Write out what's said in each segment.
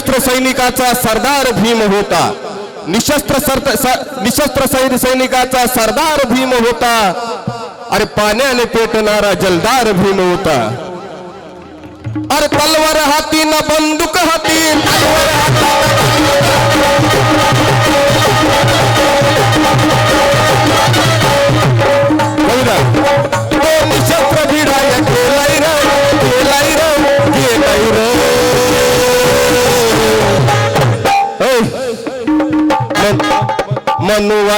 सैनिकाचा सरदार भीम होता. निशस्त्र सर- निशस्त्र सैनिकाचा सरदार भीम होता. अरे पाण्याने पेटणारा जलदार भीम होता. अरे तलवार हाती ना बंदूक हाती तलवार हाती.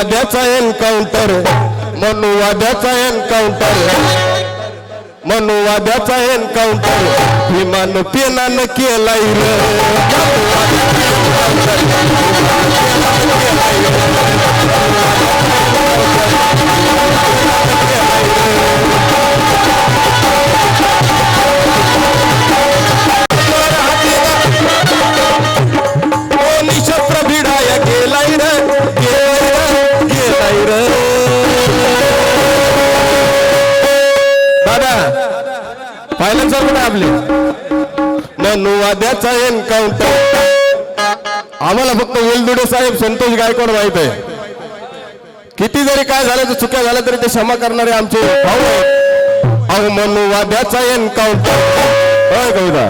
मनुवाद्याचा एन्काउंटर. मनुवाद्याचा एन्काउंटर. मनुवाद्याचा एन्काउंटर. विमान पेनान केलाय रे. दादा पाहिलं चालू ना आपले? मनुवाद्याचा एन्काउंटर आम्हाला फक्त वेलदुडे साहेब संतोष गायकवाड माहीत आहे. किती जरी काय झालं तर चुक्या झाल्या तरी ते क्षमा करणारे आमचे भाऊ अहो मनुवाद्याचा एन्काउंटर होय कविता?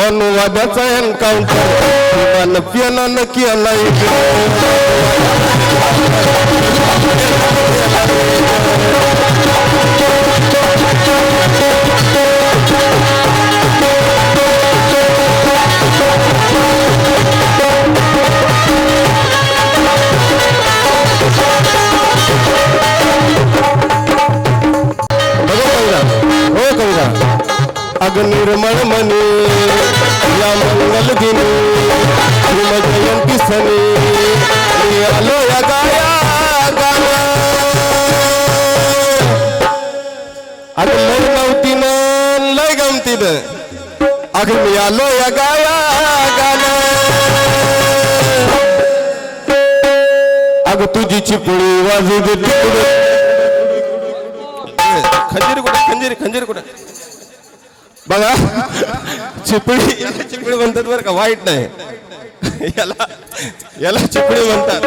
मनुवाद्याचा एन्काउंटर मन पियानं केलाय अग निर्मळ मनी या मंगल दिनी हिम जयंती सनी मी आलो या गाया गाणं अग लय नव्हतीनं लय गमतीनं अग मी आलो या गाया गाणं अग तुझी चिपळी वाजू दे तिकडे खंजीर कुठे खंजीर खंजीर कुठे बघा. चिपळी याला चिपळी म्हणतात बरं का वाईट नाही. याला याला चिपळी म्हणतात.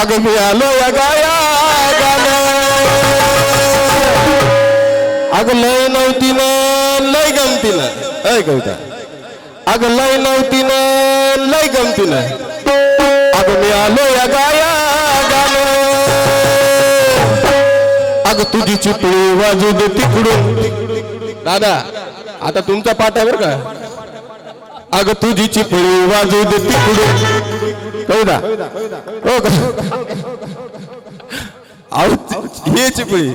अग मी आलो या गाया गाणं अग लय नव्हतीनं लय गमतीनं अय कविता. अग लय नव्हतीनं लय गमतीनं अग मी आलो या गाया अग तुझी चिपळी वाजू दे तिकडून. दादा आता तुमचा पाठ आहे बरं का? अग तुझी चिपळी वाजू दे तिकडून कविता. हो का? अहो ही चिपळी.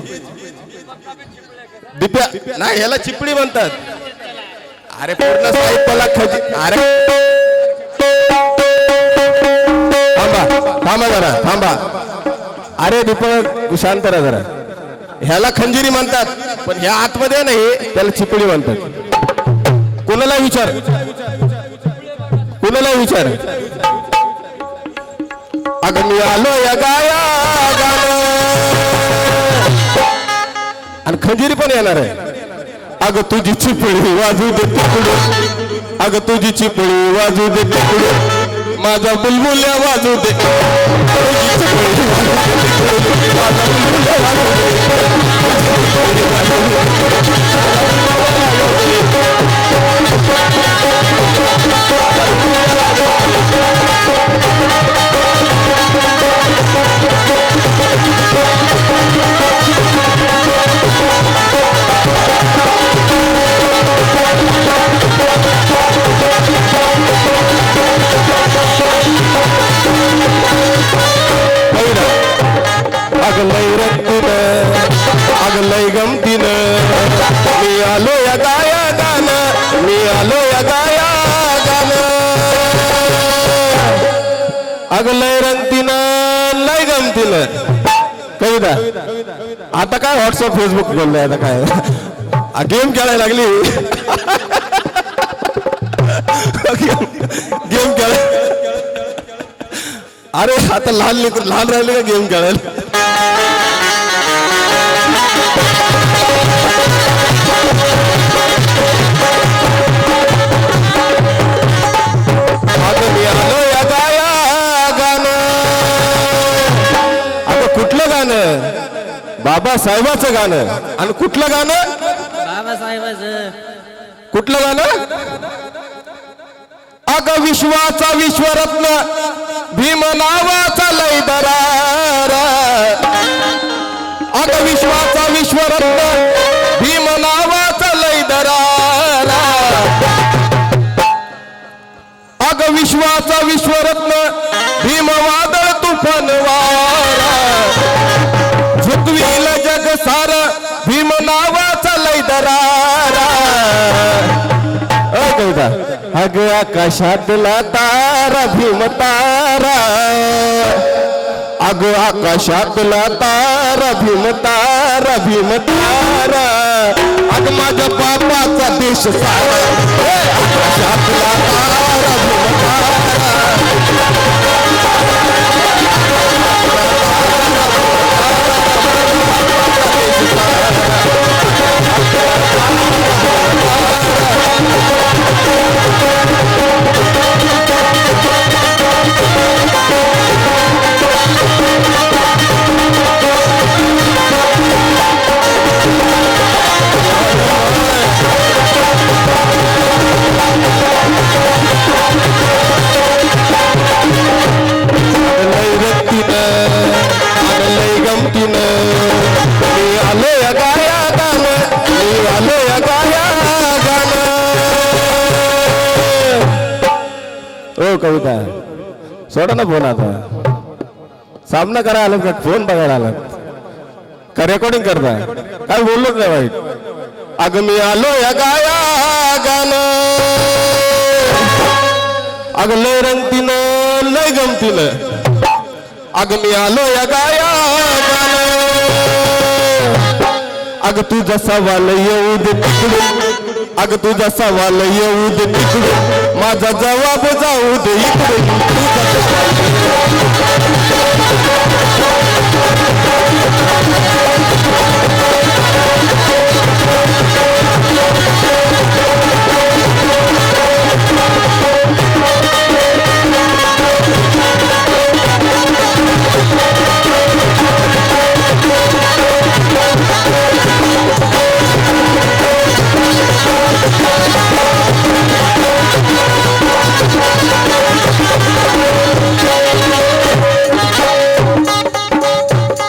दिप्या नाही ह्याला चिपळी म्हणतात. अरे पूर्ण साहित्याला खजी अरे. थांबा थांबा जरा थांबा. अरे दीपक शांत राहा जरा. ह्याला खंजिरी म्हणतात. पण ह्या आतमध्ये नाही त्याला चिपळी म्हणतात. कोणाला विचार? कोणाला विचार? अग मी आलो या गाया आणि खंजिरी पण येणार आहे. अग तुझी चिपळी वाजू दे तिकडे अग तुझी चिपळी वाजू दे तिकडे माझा बुलबुल्या वाजू दे. चिपळी माझा बुलबुल्या वाजू दे. आता काय व्हॉट्सअप फेसबुक बोललंय आता काय? गेम खेळायला लागली. गेम खेळाय अरे आता लहान लेकर लहान राहिले का गेम खेळायला? बाबासाहेबाचं गाणं. आणि कुठलं गाणं? बाबासाहेबाचं. कुठलं गाणं? अग विश्वाचा विश्वरत्न भीम नावाचा लय दरारा. अग विश्वाचा विश्वरत्न भीम नावाचा लय दरारा. अग विश्वाचा विश्वरत्न भीम वादळ तुफान वारा. अ अग आकाशातला तारा भीम तारा. अग आकाशातला तारा भीम तारा भीम तारा. अग माझ्या बापाचा देश सारा. आकाशातला तारा भीम ओ कविता सोडा ना फोन आता. सामना करा आला का फोन बघायला आला का रेकॉर्डिंग करताय काय बोललोच नाही वाईट? अगं मी आलो या गाया गाणं. अगं लय रंगतीनं लय गमतीनं. अगं मी आलो या गाया गाणं. अगं तुझा सवाल येऊ दे तिकडून. अगं तुझा सवाल येऊ दे तिकडे माझा जवाब जाऊ दे इकडून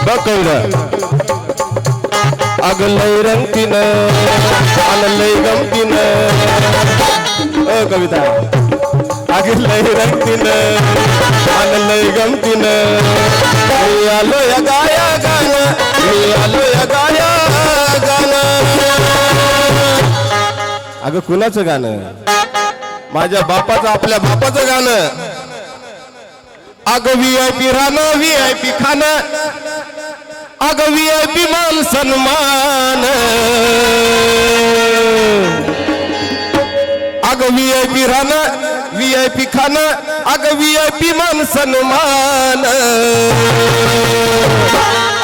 तुझा बघ कविता अगं लय रंगतीनं आणि लय गमतीनं। अ कविता अगं लय रंगतीनं आणि लय गमतीनं। मी आलो या गाया गाणं मी आलो या गाया गाणं अगं कुणाचं गाणं? माझ्या बापाचं आपल्या बापाचं गाणं. अगं व्ही आय पी राहणं व्ही आय पी खाणं. अगवी अभिमान सन्मान। अगं व्ही आय पी राहणं व्ही आय पी खाणं व्ही आय पी मान सन्मान।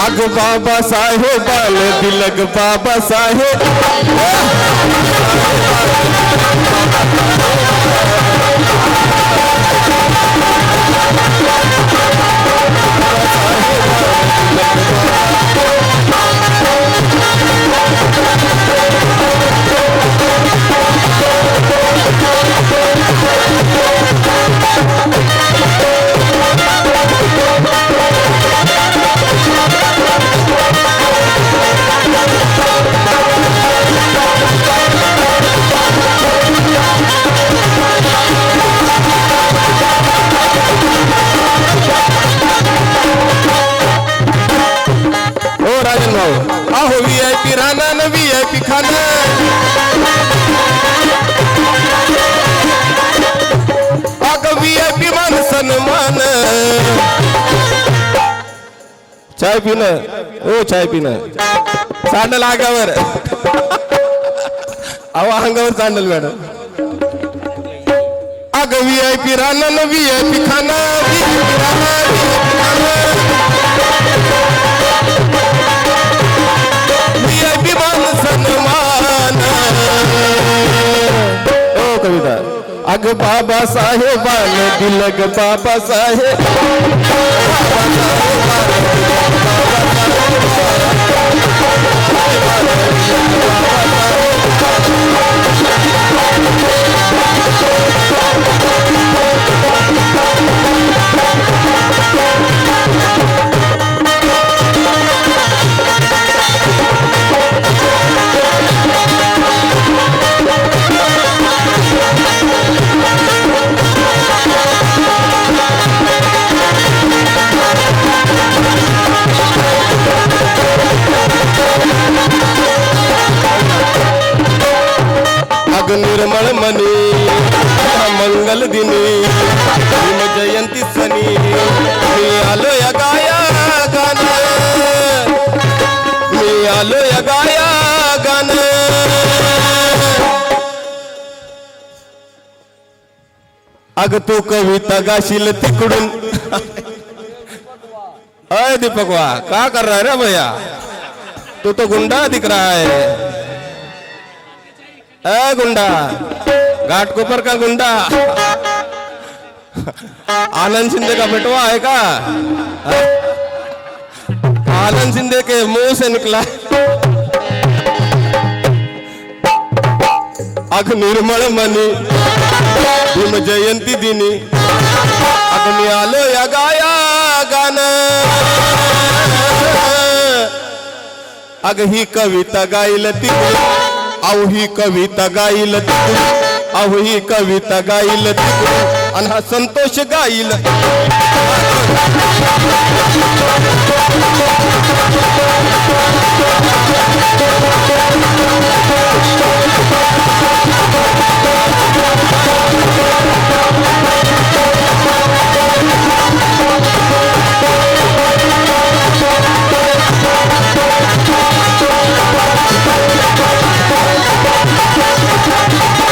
अग बाबा साहेबाल दिलग बाबा साहेब। चाय पिणं. ओ चाय पिणं. सांडल अंगावर. अहो अंगावर सांडल मॅडम. अग व्ही आय पी राहणं व्ही आय पी खाणं कविता. अग बाबा साहेबान दिलग बाबा दिनी भीम जयंती सनी मी आलो या गाया गाण. मी आलो या गाया गाण. अग तू कविता गाशील तिकडून. अय दीपक वा का कर रहा है रे भैया? तू तो गुंडा दिख रहा है. अय गुंडा घाट कोपर का गुंडा आनंद शिंदे का बेटवा है का आनंद शिंदे के मुंह से निकला अग निर्मळ मनी भीम जयंती दिनी अग मी आलो या गाया गाणं अग ही कविता गाईल आवही कविता गाईल तिकडू आवही कविता गाईल तिकडू आणि हा संतोष गाईल